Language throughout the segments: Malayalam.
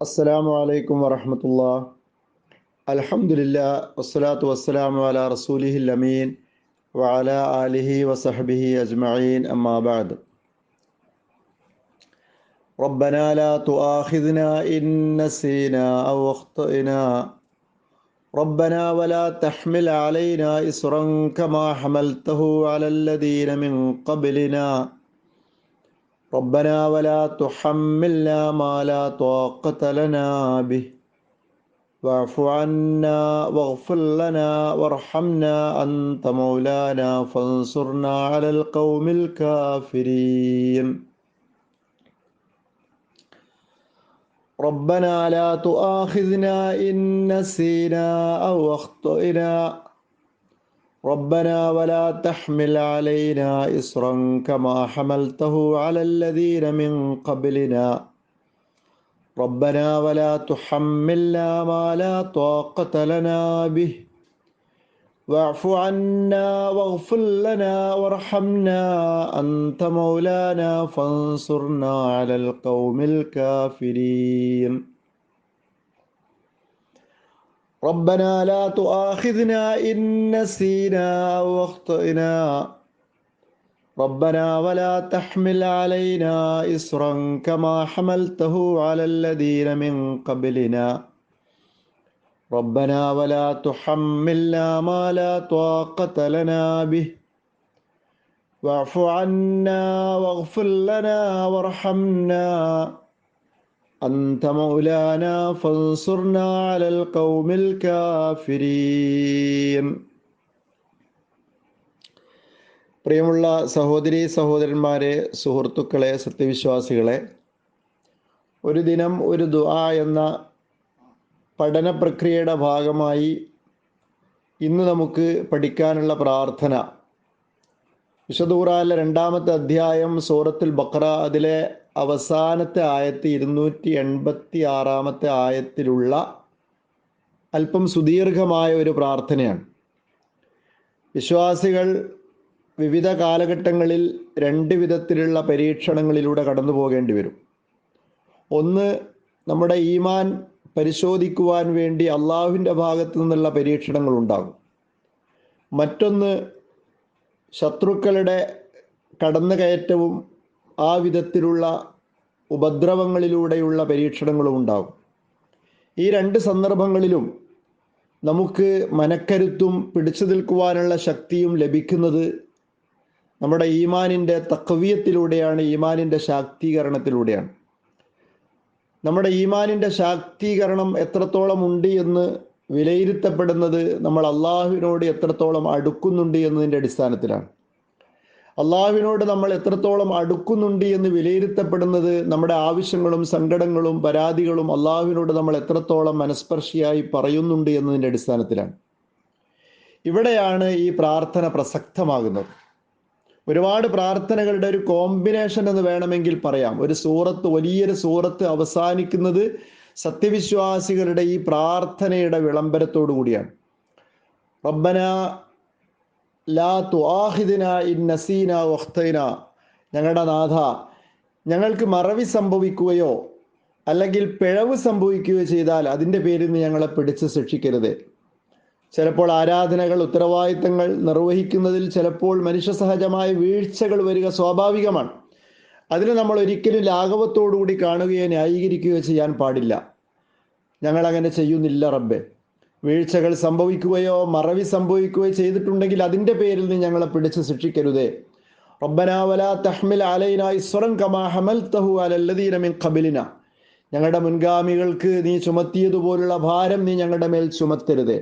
അസ്സലാമു അലൈക്കും വറഹമത്തുള്ള അൽഹംദുലില്ലാ വസ്സലാത്തു വസ്സലാമു അലാ റസൂലിഹിൽ അമീൻ വഅല ആലിഹി വസഹബിഹി അജ്മഈൻ അമ്മാ ബഅദ് ربنا لا تؤاخذنا إن نسينا أو أخطأنا ربنا ولا تحمل علينا إصرا كما حملته على الذين من قبلنا ربنا ولا تحملنا ما لا طاقة لنا به. واعف عنا واغفر لنا وارحمنا أنت مولانا فانصرنا على القوم الكافرين. ربنا لا تؤاخذنا إن نسينا أو أخطأنا ربنا ولا تحمل علينا إصرا كما حملته على الذين من قبلنا. ربنا ولا تحملنا ما لا طاقة لنا به. واعف عنا واغفر لنا وارحمنا أنت مولانا فانصرنا على القوم الكافرين. ربنا لا تؤاخذنا إن نسينا أو أخطأنا ربنا ولا تحمل علينا إصرا كما حملته على الذين من قبلنا. ربنا ولا تحملنا ما لا طاقة لنا به. واعف عنا واغفر لنا وارحمنا. أنت مولانا فانصرنا على القوم الكافرين പ്രിയമുള്ള സഹോദരി സഹോദരന്മാരെ സുഹൃത്തുക്കളെ സത്യവിശ്വാസികളെ ഒരു ദിനം ഒരു ദുആ എന്ന പഠന പ്രക്രിയയുടെ ഭാഗമായി ഇന്ന് നമുക്ക് പഠിക്കാനുള്ള പ്രാർത്ഥന വിശുദ്ധ ഖുറാനിലെ രണ്ടാമത്തെ അധ്യായം സൂറത്തുൽ ബക്ര അതിലെ അവസാനത്തെ ആയത്ത് ഇരുന്നൂറ്റി എൺപത്തി ആറാമത്തെ ആയത്തിലുള്ള അല്പം സുദീർഘമായ ഒരു പ്രാർത്ഥനയാണ്. വിശ്വാസികൾ വിവിധ കാലഘട്ടങ്ങളിൽ രണ്ട് വിധത്തിലുള്ള പരീക്ഷണങ്ങളിലൂടെ കടന്നു പോകേണ്ടി വരും. ഒന്ന് നമ്മുടെ ഈമാൻ പരിശോധിക്കുവാൻ വേണ്ടി അള്ളാഹുവിന്റെ ഭാഗത്തു നിന്നുള്ള പരീക്ഷണങ്ങൾ ഉണ്ടാകും. മറ്റൊന്ന് ശത്രുക്കളുടെ കടന്നുകയറ്റവും ആ വിധത്തിലുള്ള ഉപദ്രവങ്ങളിലൂടെയുള്ള പരീക്ഷണങ്ങളും ഉണ്ടാകും ഈ രണ്ട് സന്ദർഭങ്ങളിലും നമുക്ക് മനക്കരുത്തും പിടിച്ചു നിൽക്കുവാനുള്ള ശക്തിയും ലഭിക്കുന്നത് നമ്മുടെ ഈമാനിന്റെ തക്വീയത്തിലൂടെയാണ് ഈമാനിന്റെ ശാക്തീകരണത്തിലൂടെയാണ്. നമ്മുടെ ഈമാനിന്റെ ശാക്തീകരണം എത്രത്തോളം ഉണ്ട് എന്ന് വിലയിരുത്തപ്പെടുന്നത് നമ്മൾ അള്ളാഹുവിനോട് എത്രത്തോളം അടുക്കുന്നുണ്ട് എന്നതിന്റെ അടിസ്ഥാനത്തിലാണ്. അള്ളാഹുവിനോട് നമ്മൾ എത്രത്തോളം അടുക്കുന്നുണ്ട് എന്ന് വിലയിരുത്തപ്പെടുന്നത് നമ്മുടെ ആവശ്യങ്ങളും സങ്കടങ്ങളും പരാതികളും അള്ളാഹുവിനോട് നമ്മൾ എത്രത്തോളം മനസ്പർശിയായി പറയുന്നുണ്ട് എന്നതിന്റെ അടിസ്ഥാനത്തിലാണ്. ഇവിടെയാണ് ഈ പ്രാർത്ഥന പ്രസക്തമാകുന്നത്. ഒരുപാട് പ്രാർത്ഥനകളുടെ ഒരു കോമ്പിനേഷൻ എന്ന് വേണമെങ്കിൽ പറയാം. ഒരു സൂറത്ത് വലിയൊരു സൂറത്ത് അവസാനിക്കുന്നത് സത്യവിശ്വാസികളുടെ ഈ പ്രാർത്ഥനയുടെ വിളംബരത്തോടു കൂടിയാണ് റബ്ബന ഇൻ ഞങ്ങളുടെ നാഥ ഞങ്ങൾക്ക് മറവി സംഭവിക്കുകയോ അല്ലെങ്കിൽ പിഴവ് സംഭവിക്കുകയോ ചെയ്താൽ അതിന്റെ പേരിൽ നിന്ന് ഞങ്ങളെ പിടിച്ച് ശിക്ഷിക്കരുത്. ചിലപ്പോൾ ആരാധനകൾ ഉത്തരവാദിത്തങ്ങൾ നിർവഹിക്കുന്നതിൽ ചിലപ്പോൾ മനുഷ്യ സഹജമായ വീഴ്ചകൾ വരിക സ്വാഭാവികമാണ്. അതിനെ നമ്മൾ ഒരിക്കലും ലാഘവത്തോടുകൂടി കാണുകയോ ന്യായീകരിക്കുകയോ ചെയ്യാൻ പാടില്ല. ഞങ്ങൾ അങ്ങനെ ചെയ്യുന്നില്ല റബ്ബെ. വീഴ്ചകൾ സംഭവിക്കുകയോ മറവി സംഭവിക്കുകയോ ചെയ്തിട്ടുണ്ടെങ്കിൽ അതിന്റെ പേരിൽ നിന്ന് ഞങ്ങളെ പിടിച്ച് ശിക്ഷിക്കരുതേ. റബ്ബനാവല തഹ്മിൽ അലൈന ഇസ്വറം കമാ ഹമൽതഹു അലല്ലദീന മിൻ ഞങ്ങളുടെ മുൻഗാമികൾക്ക് നീ ചുമത്തിയതുപോലുള്ള ഭാരം നീ ഞങ്ങളുടെ മേൽ ചുമത്തരുതേ.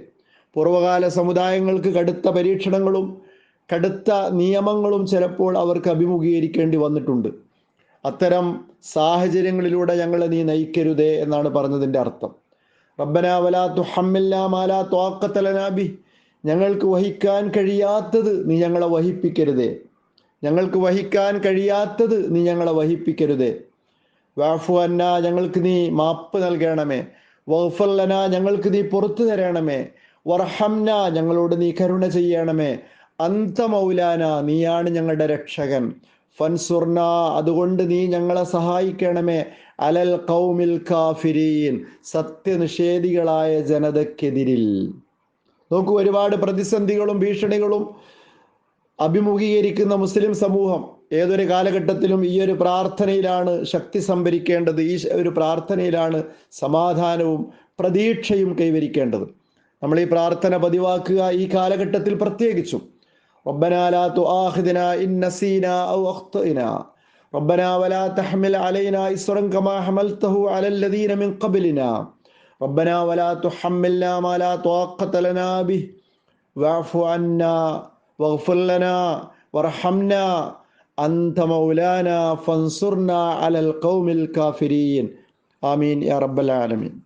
പൂർവകാല സമുദായങ്ങൾക്ക് കടുത്ത പരീക്ഷണങ്ങളും കടുത്ത നിയമങ്ങളും ചിലപ്പോൾ അവർക്ക് അഭിമുഖീകരിക്കേണ്ടി വന്നിട്ടുണ്ട്. അത്തരം സാഹചര്യങ്ങളിലൂടെ ഞങ്ങളെ നീ നയിക്കരുതേ എന്നാണ് പറഞ്ഞതിന്റെ അർത്ഥം. റബ്ബന വലാ മാലാ ഞങ്ങൾക്ക് വഹിക്കാൻ കഴിയാത്തത് നീ ഞങ്ങളെ വഹിപ്പിക്കരുതേ. ഞങ്ങൾക്ക് വഹിക്കാൻ കഴിയാത്തത് നീ ഞങ്ങളെ വഹിപ്പിക്കരുതേ. വാഫു അന്ന ഞങ്ങൾക്ക് നീ മാപ്പ് നൽകണമേ. വഫല്ലന ഞങ്ങൾക്ക് നീ പുറത്തു തരണമേ. വർഹംന ഞങ്ങളോട് നീ കരുണ ചെയ്യണമേ. അന്ത മൗലാന നീയാണ് ഞങ്ങളുടെ രക്ഷകൻ. ഫൻസുർന അതുകൊണ്ട് നീ ഞങ്ങളെ സഹായിക്കണമേ. അലൽ കൗമിൽ കാഫിരീൻ സത്യനിഷേധികളായ ജനതക്കെതിരിൽ നോക്കൂ ഒരുപാട് പ്രതിസന്ധികളും ഭീഷണികളും അഭിമുഖീകരിക്കുന്ന മുസ്ലിം സമൂഹം ഏതൊരു കാലഘട്ടത്തിലും ഈ ഒരു പ്രാർത്ഥനയിലാണ് ശക്തി സംഭരിക്കേണ്ടത്. ഈ ഒരു പ്രാർത്ഥനയിലാണ് സമാധാനവും പ്രതീക്ഷയും കൈവരിക്കേണ്ടത്. നമ്മൾ ഈ പ്രാർത്ഥന പതിവാക്കുക ഈ കാലഘട്ടത്തിൽ പ്രത്യേകിച്ചും. ربنا لا تؤاخذنا إن نسينا أو أخطأنا ربنا ولا تحمل علينا إصرا كما حملته على الذين من قبلنا. ربنا ولا تحملنا ما لا طاقة لنا به. واعف عنا واغفر لنا وارحمنا. أنت مولانا فانصرنا على القوم الكافرين. آمين يا رب العالمين.